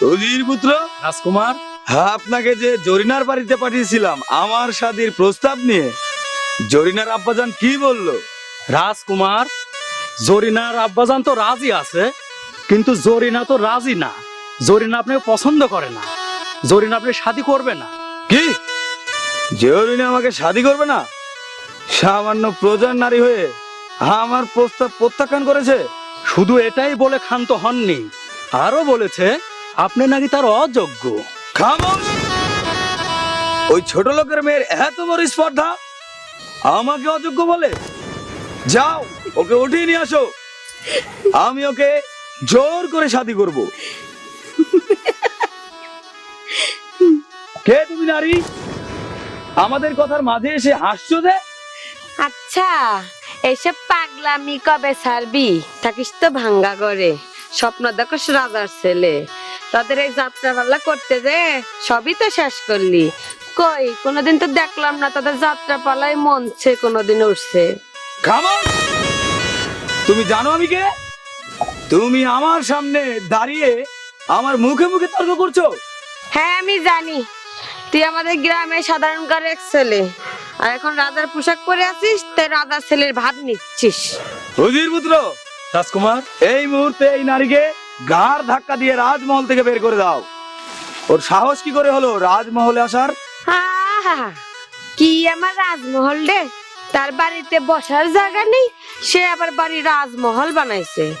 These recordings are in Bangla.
পুত্র? রাজকুমার। হ্যাঁ আপনাকে যে জরিনার বাড়িতে পাঠিয়েছিলাম আমার শাদির প্রস্তাব নিয়ে। জরিনার আব্বাজান কি বলল? রাজকুমার জরিনার আব্বাজান তো রাজি আছে কিন্তু জরিনা তো রাজি না। জরিনা আপনাকে পছন্দ করে না। জরিনা আপনি শাদি করবে না। কি? জরিনা আমাকে শাদি করবে না? সামান্য প্রজার নারী হয়ে আমার প্রস্তাব প্রত্যাখ্যান করেছে? শুধু এটাই বলে ক্ষান্ত হননি আরও বলেছে আপনি নাকি তার অযোগ্য? ওই ছোট লোকের মেয়ের এত বড় স্পর্ধা? আমাকে অযোগ্য বলে? যাও, ওকে উঠিয়ে নিয়ে আসো। আমি ওকে জোর করে শাদি করব। কে তুমি নারী? আমাদের কথার মাঝে এসে হাসছো যে? আচ্ছা এসব পাগলামি কবে ছাড়বি? থাকিস তো ভাঙ্গা করে স্বপ্ন দেখো রাজার ছেলে। তাদের এই যাত্রা পাল্লা করতে যে সবই তো শেষ করলি। কই কোনোদিন তো দেখলাম না তাদের যাত্রা পালায় মঞ্চে কোনোদিন উঠছে তুমি জানো আমি কে? তুমি আমার সামনে দাঁড়িয়ে আমার মুখে মুখে তর্ক করছ? হ্যাঁ আমি জানি। তুই আমাদের গ্রামে সাধারণ এক ছেলে। আর এখন রাজার পোশাক পরে আছিস তাই রাজার ছেলের ভাত নিচ্ছিস। হুজির পুত্র রাজকুমার? এই মুহূর্তে এই নারীকে গাড় ধাক্কা দিয়ে রাজমহল থেকে বের করে দাও। ওর সাহস কি করে হলো রাজমহলে আসার? আহা, কি আমার রাজমহল রে? তার বাড়িতে বসার জায়গা নেই সে আবার বাড়ি রাজমহল বানাইছে।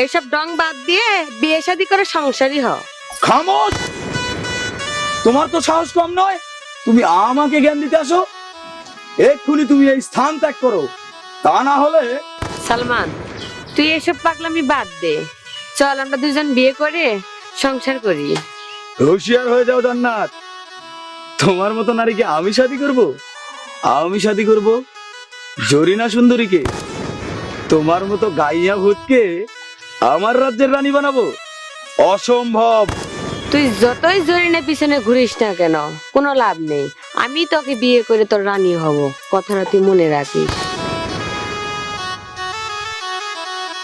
এইসব ডং বাদ দিয়ে বিয়ে শাদী করে সংসারী হ খামোশ! তোমার তো সাহস কম নয়। তুমি আমাকে জ্ঞান দিতে আসো। এক্ষুনি তুমি এই স্থান ত্যাগ করো। তা না হলে সালমান তুই এসব পাগলামি বাদ দে। চল আমরা দুজন বিয়ে করে সংসার করি। হুঁশিয়ার হয়ে যাও জান্নাত। তোমার মতো নারীকে আমি শাদি করব? আমি শাদি করব জরিনা সুন্দরীকে। তোমার মতো গাইয়া ভূতকে আমার রাজ্যের রানী বানাবো। অসম্ভব। তুই যতই জরিনে পিছনে ঘুরিস না কেন কোনো লাভ নেই। আমি তোকে বিয়ে করে তোর রানী হব কথাটা তুই মনে রাখিস।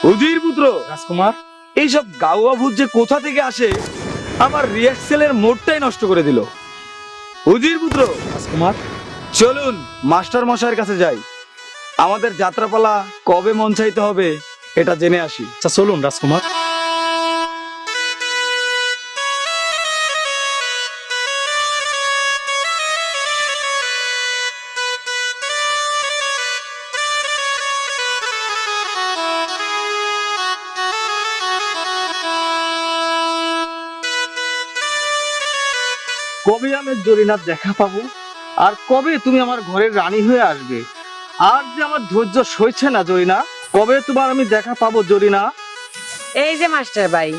উজির পুত্র। রাজকুমার। এইসব গাওয়া ভূত যে কোথা থেকে আসে আমার রিহার্সেলের মোড়টাই নষ্ট করে দিল। উজির পুত্র রাজকুমার। চলুন মাস্টার মশাইয়ের কাছে যাই। আমাদের যাত্রাপালা কবে মঞ্চায়িত হবে এটা জেনে আসি। আচ্ছা চলুন রাজকুমার। কবে আমি জরিনার দেখা পাবো? আর কবে তুমি আমার ঘরের রানী হয়ে আসবে? আর যে আমার ধৈর্য সইছে না জরিনা কবে তোমার আমি দেখা পাবো জরিনা? এই যে মাস্টার ভাই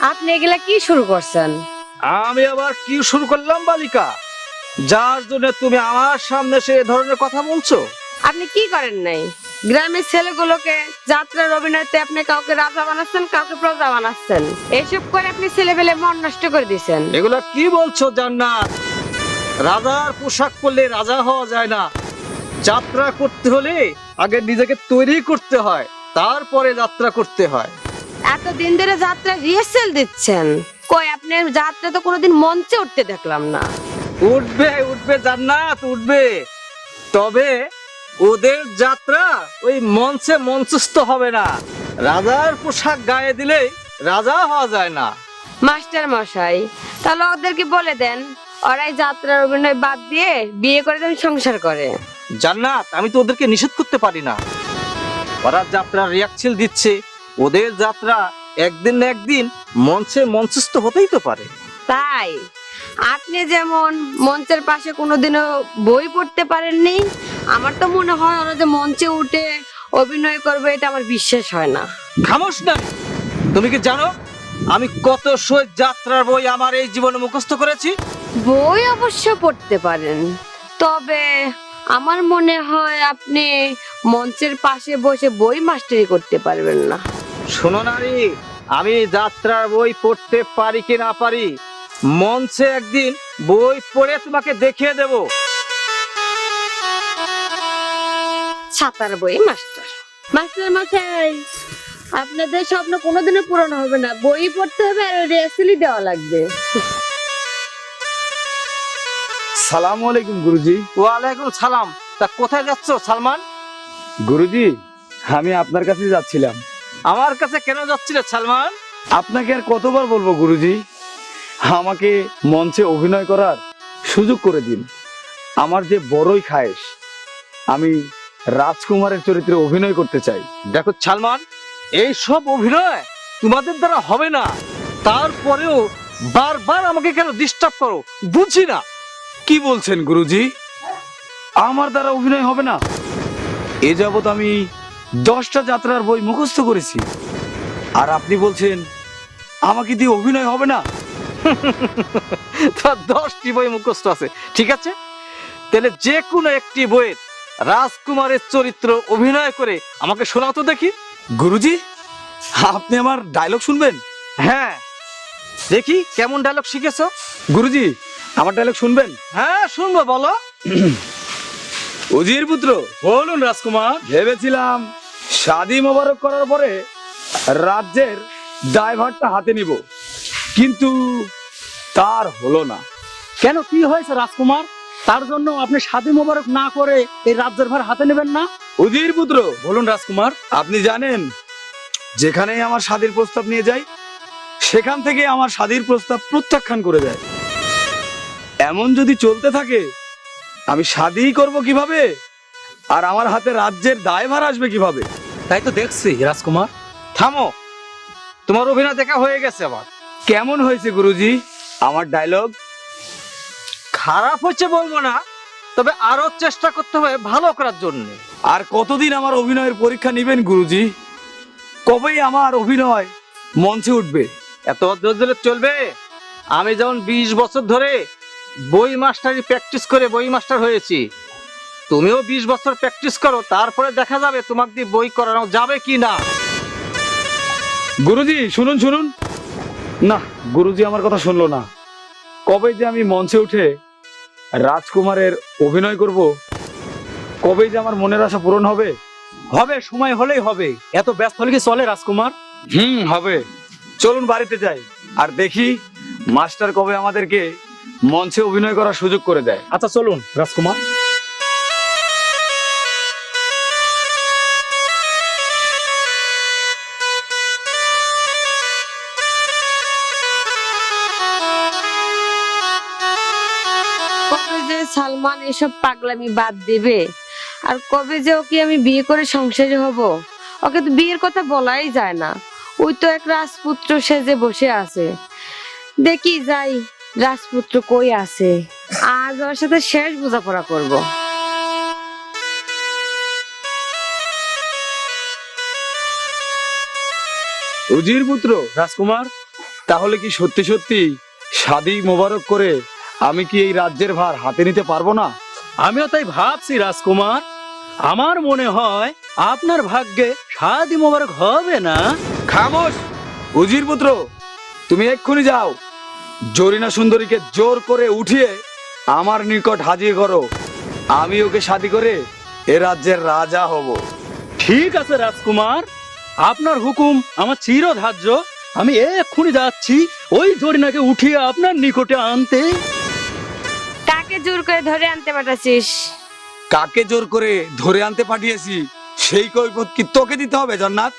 আপনি এগুলা কি শুরু করছেন? আমি আবার কি শুরু করলাম বালিকা? যার জন্য তুমি আমার সামনে সে ধরনের কথা বলছো? আপনি কি করেন নাই? গ্রামের ছেলেগুলোকে যাত্রার অভিনয়তে আপনি কাউকে রাজা বানাচ্ছেন কাউকে প্রজা বানাচ্ছেন। এইসব করে আপনি ছেলেবেলে মন নষ্ট করে দিছেন এগুলো কি বলছো জান্নাত? রাজার পোশাক পরলে রাজা হওয়া যায় না। যাত্রা করতে হলে আগে নিজেকে তৈরি করতে হয় তারপরে যাত্রা করতে হয়। এতদিন ধরে যাত্রা রিহার্সেল দিচ্ছেন। কই আপনি যাত্রা তো কোনোদিন মঞ্চে উঠতে দেখলাম না। উঠবে উঠবে জান্নাত উঠবে। তবে ওদের যাত্রা ওই মঞ্চে মঞ্চস্থ হবে না। রাজার পোশাক গায়ে দিলেই রাজা হওয়া যায় না। মাস্টার মশাই তাহলে ওদেরকে বলে দেন ওরাই যাত্রার অভিনয় বাদ দিয়ে বিয়ে করে যেন সংসার করে। জান্নাত আমি তো ওদেরকে নিষেধ করতে পারি না। ওরা যাত্রা রিয়াকছিল দিচ্ছে ওদের যাত্রা একদিন না একদিন মঞ্চে মঞ্চস্থ হতেই তো পারে। তাই? আপনি যেমন মঞ্চের পাশে কোনোদিনও বই পড়তে পারেননি আমার তো মনে হয় ওরা যে মঞ্চে উঠে অভিনয় করবে এটা আমার বিশ্বাস হয় না। খামোশ না। তুমি কি জানো আমি কত সই যাত্রার বই আমার এই জীবনে মুখস্থ করেছি? বই অবশ্য পড়তে পারেন তবে আমার মনে হয় আপনি মঞ্চের পাশে বসে বই মাস্টারি করতে পারবেন না। শোনো নারী আমি যাত্রার বই পড়তে পারি কি না পারি মঞ্চে একদিন বই পড়ে তোমাকে দেখিয়ে দেব। সাঁতার বই মাস্টার। মাস্টার মশাই আপনাদের স্বপ্ন কোনোদিনও পূরণ হবে না। বই পড়তে হবে আর রেসিলি দেওয়া লাগবে। সালাম আলাইকুম গুরুজি। ওয়ালাইকুম সালাম। তা কোথায় যাচ্ছ সালমান? গুরুজি আমি আপনার কাছে যাচ্ছিলাম। আমার কাছে কেন যাচ্ছিলে সালমান? আপনাকে আর কতবার বলব গুরুজি? আমাকে মঞ্চে অভিনয় করার সুযোগ করে দিন। আমার যে বড়ই খায়েশ আমি রাজকুমারের চরিত্রে অভিনয় করতে চাই। দেখো সালমান এই সব অভিনয় তোমাদের দ্বারা হবে না। তারপরেও বারবার আমাকে কেন ডিস্টার্ব করো? বুঝি না। কি বলছেন গুরুজি? আমার দ্বারা অভিনয় হবে না। এ যাবৎ আমি দশটা যাত্রার বই মুখস্থ করেছি। আর আপনি বলছেন আমাকে দিয়ে অভিনয় হবে না? তার দশটি বই মুখস্থ আছে ঠিক আছে? তাহলে যে কোনো একটি বইয়ের রাজকুমারের চরিত্র অভিনয় করে আমাকে শোনাও তো দেখি। গুরুজি আপনি আমার ডায়লগ শুনবেন? হ্যাঁ। দেখি কেমন ডায়লগ শিখেছো? গুরুজি আমার ডায়লগ শুনবেন? হ্যাঁ শুনব বলো। উজির পুত্র বলুন রাজকুমার। ভেবেছিলাম শাদি মোবারক করার পরে রাজ্যের ড্রাইভারটা হাতে নিব। কিন্তু তার হলো না। কেন? কি হয়েছে রাজকুমার? তার জন্য আপনি স্বাধী মোবারক না করে এই রাজ্যের ভার হাতে নেবেন না? উজির পুত্র বলুন রাজকুমার আপনি জানেন যেখানেই আমার স্বাদের প্রস্তাব নিয়ে যাই সেখান থেকে আমার স্বাদের প্রস্তাব প্রত্যাখ্যান করে দেয়। এমন যদি চলতে থাকে আমি স্বাদই করব কীভাবে? আর আমার হাতে রাজ্যের দায়ভার আসবে কীভাবে? তাই তো দেখছি রাজকুমার। থামো। তোমার অভিনয় দেখা হয়ে গেছে আমার কেমন হয়েছে গুরুজি? আমার ডায়লগ খারাপ হচ্ছে বলব না তবে আরও চেষ্টা করতে হবে ভালো করার জন্য। আর কতদিন আমার অভিনয়ের পরীক্ষা নেবেন গুরুজি? কবেই আমার অভিনয় মঞ্চে উঠবে? এত ধরে চলবে? আমি যেমন বিশ বছর ধরে বই মাস্টারি প্র্যাকটিস করে বই মাস্টার হয়েছি তুমিও বিশ বছর প্র্যাকটিস করো তারপরে দেখা যাবে তোমাকে দিয়ে বই করানো যাবে কি না গুরুজি শুনুন শুনুন। না, গুরুজি আমার কথা শুনলো না। কবে যে আমি মঞ্চে উঠে রাজকুমারের অভিনয় করব কবে যে আমার মনের আশা পূরণ হবে? হবে, সময় হলেই হবে। এত ব্যস্ত হলে কি চলে রাজকুমার? হুম, হবে। চলুন বাড়িতে যাই। আর দেখি মাস্টার কবে আমাদেরকে মঞ্চে অভিনয় করার সুযোগ করে দেয়। আচ্ছা চলুন, রাজকুমার। এসব পাগলামি বাদ দিবে? আর কবে যে ওকে আমি বিয়ে করে সংসারী হব? ওকে তো বিয়ের কথা বলাই যায় না। ওই তো এক রাজপুত্র সেজে বসে আছে। দেখি যাই, রাজপুত্র কই আছে? আজ ওর সাথে শেষ বোঝাপড়া করব। উজির পুত্র, রাজকুমার? তাহলে কি সত্যি সত্যি শাদি মোবারক করে আমি কি এই রাজ্যের ভার হাতে নিতে পারব না? আমিও তাই ভাবছি রাজকুমার। আমার মনে হয় আপনার ভাগ্যে শাদি মোবারক হবে না। খামোশ! উজির পুত্র তুমি এক্ষুনি যাও। জরিনা সুন্দরীকে জোর করে উঠিয়ে আমার নিকট হাজির করো। আমি ওকে শাদি করে এ রাজ্যের রাজা হব। ঠিক আছে রাজকুমার। আপনার হুকুম আমার চিরধার্য। আমি এক্ষুনি যাচ্ছি। ওই জরিনাকে উঠিয়ে আপনার নিকটে আনতে। কাকে জোর করে ধরে আনতে পাঠাচ্ছিস? কাকে জোর করে ধরে আনতে পাঠিয়েছি সেই কৈফত কি তোকে দিতে হবে জান্নাত?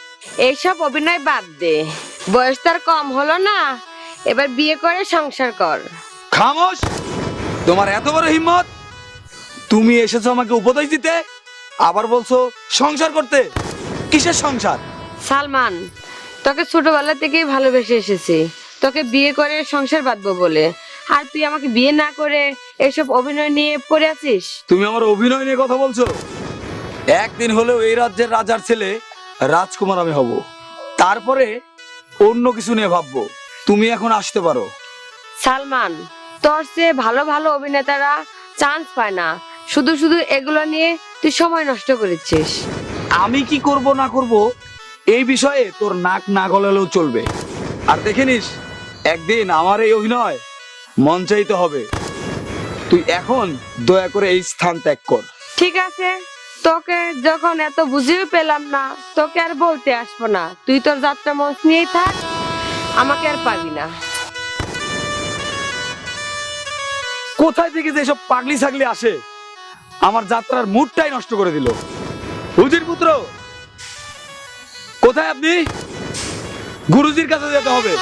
এইসব অভিনয় বাদ দে। বয়স তার কম হলো না এবার বিয়ে করে সংসার কর। খামোশ! তোমার এত বড় হিম্মত? তুমি এসেছ আমাকে উপদেশ দিতে আবার বলছো সংসার করতে। কিসের সংসার? সালমান তোকে ছোটবেলা থেকেই ভালোবেসে এসেছি। তোকে বিয়ে করে সংসার বাঁধবো বলে। আর তুই আমাকে বিয়ে না করে এসব অভিনয় নিয়ে পড়ে আছিস? তুমি আমার অভিনয় নিয়ে কথা বলছো? একদিন হলেও এই রাজ্যের রাজার ছেলে রাজকুমার আমি হব। তারপরে অন্য কিছু নিয়ে ভাববো। তুমি এখন আসতে পারো। সালমান তোর চেয়ে ভালো ভালো অভিনেতারা চান্স পায় না। শুধু শুধু এগুলো নিয়ে তুই সময় নষ্ট করেছিস। আমি কি করব না করব এই বিষয়ে তোর নাক না গলালেও চলবে। আর দেখে নিস একদিন আমার এই অভিনয় মঞ্চাইতে হবে। তুই এখন দয়া করে এই স্থান ত্যাগ কর। ঠিক আছে। তোকে যখন এত বুঝিয়ে পেলাম না তোকে আর বলতে আসব না। তুই তোর যাত্রা মঞ্চ নিয়েই থাক আমাকে আর পাবি না। কোথায় থেকে যে সব পাগলি ছাগলি আসে? আমার যাত্রার মুডটাই নষ্ট করে দিল। হুজির পুত্র কোথায় আপনি? গুরুজির কাছে যেতে হবে।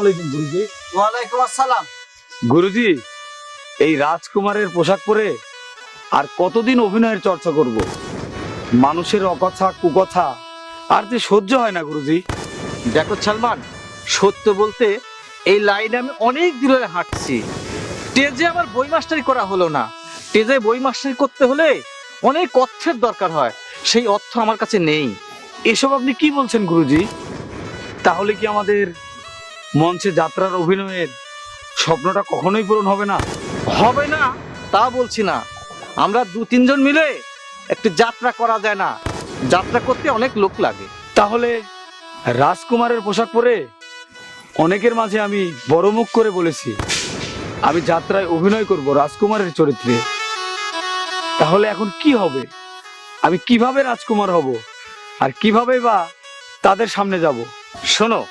আলাইকুম গুরুজি। ওয়ালাইকুম আসসালাম। গুরুজি এই রাজকুমারের পোশাক পরে আর কতদিন অভিনয়ের চর্চা করব? মানুষের অকথা কুকথা আর যে সহ্য হয় না গুরুজি। দেখো সালমান সত্য বলতে এই লাইনে আমি অনেক দিন ধরে হাঁটছি। টেজে আমার বই মাস্টারি করা হলো না। টেজে বই মাস্টারি করতে হলে অনেক অর্থের দরকার হয়। সেই অর্থ আমার কাছে নেই। এসব আপনি কি বলছেন গুরুজি? তাহলে কি আমাদের মঞ্চে যাত্রার অভিনয়ের স্বপ্নটা কখনোই পূরণ হবে না। হবে না তা বলছি না। আমরা দু তিনজন মিলে একটু যাত্রা করা যায় না। যাত্রা করতে অনেক লোক লাগে। তাহলে রাজকুমারের পোশাক পরে অনেকের মাঝে আমি বড় মুখ করে বলেছি আমি যাত্রায় অভিনয় করব রাজকুমারের চরিত্রে। তাহলে এখন কি হবে? আমি কীভাবে রাজকুমার হব? আর কীভাবে বা তাদের সামনে যাব? শোনো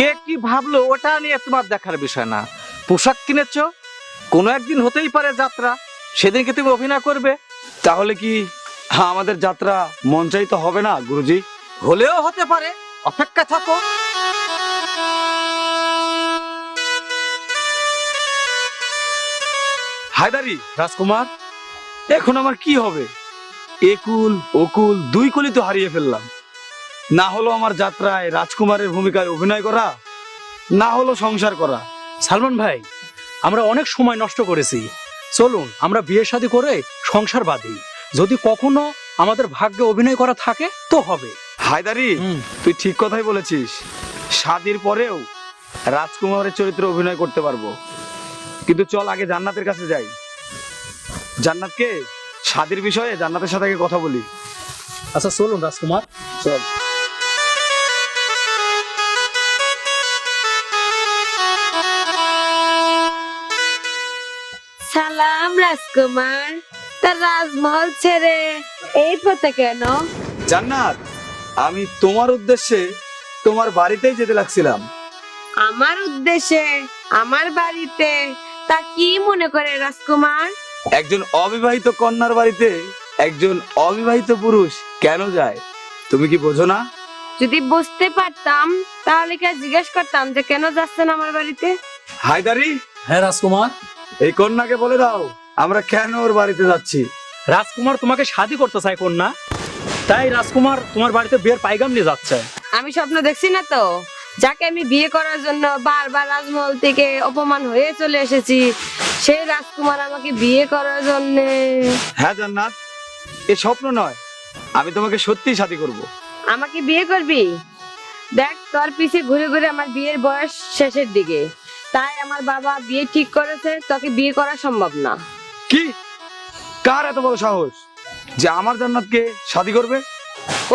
কে কি ভাবলো ওটা নিয়ে তোমার দেখার বিষয় না। পোশাক কিনেছ কোনো একদিন হতেই পারে যাত্রা সেদিনকে তুমি অভিনয় করবে। তাহলে কি আমাদের যাত্রা মঞ্চায়িত হবে না গুরুজি? হলেও হতে পারে অপেক্ষা থাকো। হায়দারি রাজকুমার এখন আমার কি হবে? একুল ওকুল দুই কলি তো হারিয়ে ফেললাম। না হলো আমার যাত্রায় রাজকুমারের ভূমিকায় অভিনয় করা না হলো সংসার করা। সালমান ভাই আমরা অনেক সময় নষ্ট করেছি। চলুন আমরা বিয়ে শাদী করে সংসার বাঁধি। যদি কখনো আমাদের ভাগ্যে অভিনয় করা থাকে তো হবে। হায়দারি তুই ঠিক কথাই বলেছিস। স্বাদীর পরেও রাজকুমারের চরিত্রে অভিনয় করতে পারব। কিন্তু চল আগে জান্নাতের কাছে যাই। জান্নাতকে স্বাদের বিষয়ে জান্নাতের সাথে আগে কথা বলি। আচ্ছা চলুন রাজকুমার। চল। সালাম রাজকুমার তার রাজমহল ছেড়ে এই পথে কেন? জান্নাত আমি তোমার উদ্দেশ্যে তোমার বাড়িতেই যেতে লাগছিলাম। আমার উদ্দেশ্যে আমার বাড়িতে তা কি মনে করে রাজকুমার? একজন অবিবাহিত কন্যার বাড়িতে একজন অবিবাহিত পুরুষ কেন যায়? তুমি কি বোঝো না? যদি বুঝতে পারতাম তাহলে কি আর জিজ্ঞেস করতাম যে কেন যাচ্ছেন আমার বাড়িতে? হায়দারি? হ্যাঁ রাজকুমার। এই কন্যাকে বলে দাও আমরা কেন ওর বাড়িতে যাচ্ছি? রাজকুমার তোমাকে শাদি করতে চায় কন্যা। তাই রাজকুমার তোমার বাড়িতে বিয়ের পাইগাম নিয়ে যাচ্ছে। আমি স্বপ্ন দেখছি না তো? যাকে আমি বিয়ে করার জন্য বারবার রাজমহল থেকে অপমান হয়ে চলে এসেছি সেই রাজকুমার আমাকে বিয়ে করার জন্য। হ্যাঁ জান্নাত এ স্বপ্ন নয়। আমি তোমাকে সত্যি সাথী করব। আমাকে বিয়ে করবি? দেখ তোর পিছে ঘুরে ঘুরে আমার বিয়ের বয়স শেষের দিকে। তাই আমার বাবা বিয়ে ঠিক করেছে তোকে বিয়ে করা সম্ভব না। কি? কার এত বড় সাহস? যে আমার জান্নাতকে শাদি করবে?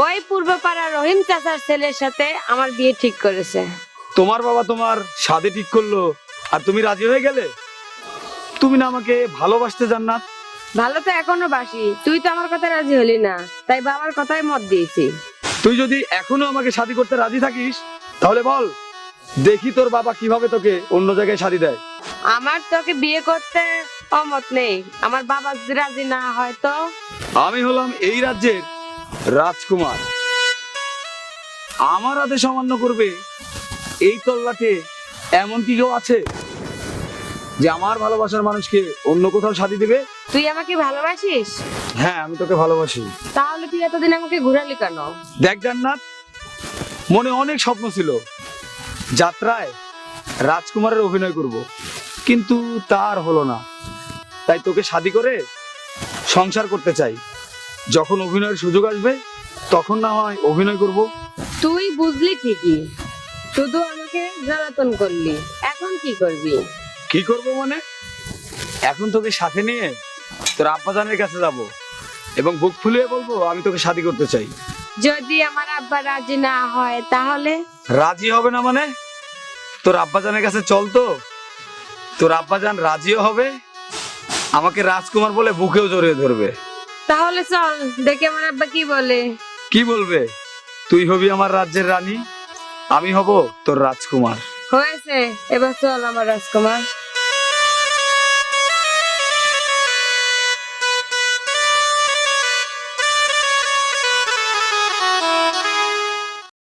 ওই পূর্বপাড়া রহিম চাচার ছেলের সাথে আমার বিয়ে ঠিক করেছে। তোমার বাবা তোমার শাদি ঠিক করল আর তুমি রাজি হয়ে গেলে? তুমি না আমাকে ভালোবাসতে জান্নাত? ভালো তো এখনও বাসি তুই তো আমার কথা রাজি হলি না তাই বাবার কথাই মত দিয়েছি। তুই যদি এখনও আমাকে শাদি করতে রাজি থাকিস তাহলে বল দেখি তোর বাবা কীভাবে তোকে অন্য জায়গায় শাদি দেয়। আমার তোকে বিয়ে করতে অমত নেই। আমার বাবা রাজি না হয় তো? আমি হলাম এই রাজ্যের রাজকুমার। আমার আদেশ অমান্য করবে এই তল্লাটে এমন কি কেউ আছে যে আমার ভালোবাসার মানুষকে অন্য কোথাও শাদি দিবে? তুই আমাকে ভালোবাসিস? হ্যাঁ আমি তোকে ভালোবাসি। তাহলে তুই এতদিন আমাকে ঘুরালি কেন? দেখ জান্নাত মনে অনেক স্বপ্ন ছিল। যাত্রায় রাজকুমারের অভিনয় করব। কিন্তু তার হলো না। তাই তোকে শাদি করে সংসার করতে চাই। যখন অভিনয়ের সুযোগ আসবে তখন না হয় অভিনয় করব। তুই বুঝলি ঠিকই। শুধু আমাকে জ্বালাতন করলি। এখন কি করবি? কি করব মানে? এখন তোকে সাথে নিয়ে তোর আব্বাজানের কাছে যাব। এবং বুক ফুলিয়ে বলব আমি তোকে শাদি করতে চাই। যদি আমার আব্বা রাজি না হয় তাহলে? রাজি হবে না মানে? তোর আব্বাজানের কাছে চল তো। তোর আব্বাজান রাজিও হবে আমাকে রাজকুমার বলে বুকেও জড়িয়ে ধরবে। তাহলে চল দেখে আমার আব্বা কি বলে। কি বলবে? তুই হবি আমার রাজ্যের রানী আমি হব তোর রাজকুমার। হয়েছে এবার চল আমার রাজকুমার।